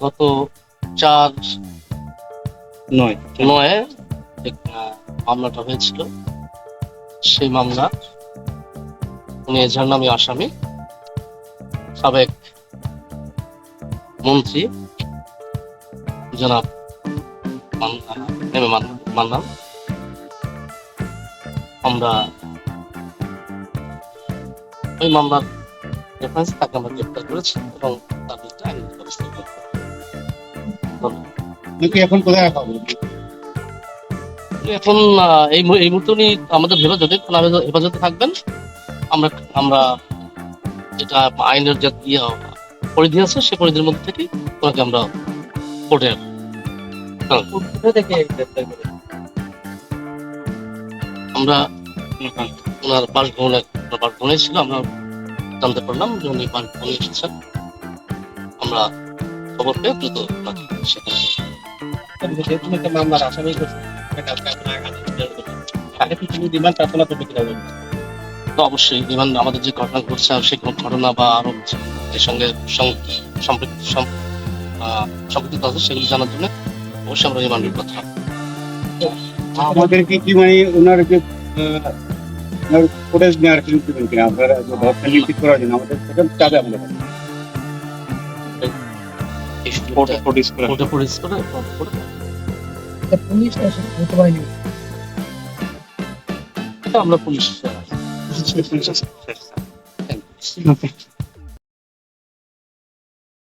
গত চার নয়। নয় মামলাটা হয়েছিল। সেই মামলা উনি এজাহার নামে আসামি সাবেক মন্ত্রী জনাব মান- মান- মান্নান আমরা ওই মামলার রেফারেন্স তাকে আমরা গ্রেপ্তার করেছি এবং তার বিরুদ্ধে আইনি ব্যবস্থা গ্রহণ। এখন কোথায় রাখা হবে এখন এই এই মুহূর্তে উনি আমাদের হেফাজতে হেফাজতে- থাকবেন আমরা আমরা যেটা আইনের যে ইয়ে পরিধি আছে সে পরিধির মধ্যে থেকে ওনাকে আমরা কোর্টে আমরা ওনার ওনার বাসভবনে ছিল আমরা জানতে পারলাম যে উনি বাসভবনে এসেছেন। আমরা খবর পেয়ে দ্রুত ওনাকে সেখানে যেহেতু একটা মামলার আসামি করছে। কালকে আপনার আদালতে বের করবেন। আগে কি তিনি প্রার্থনা করবে কিনা তো অবশ্যই ইভেন আমাদের যে ঘটনা ঘটছে সেই ঘটনা বা আরও এর সঙ্গে সম্পৃক্ত আহ, সম্পৃক্ত আছে সেগুলি জানার জন্য অবশ্যই আমরা রিমান্ডের কথা। আমাদেরকে কি মানে ওনার যে আহ, ওনার ফুটেজ নেওয়ার কিছু দিবেন কিনা? আপনারা যে ব্যবস্থা নিশ্চিত করার জন্য আমাদের থেকে চাবে আমাদের আমরা পুলিশ.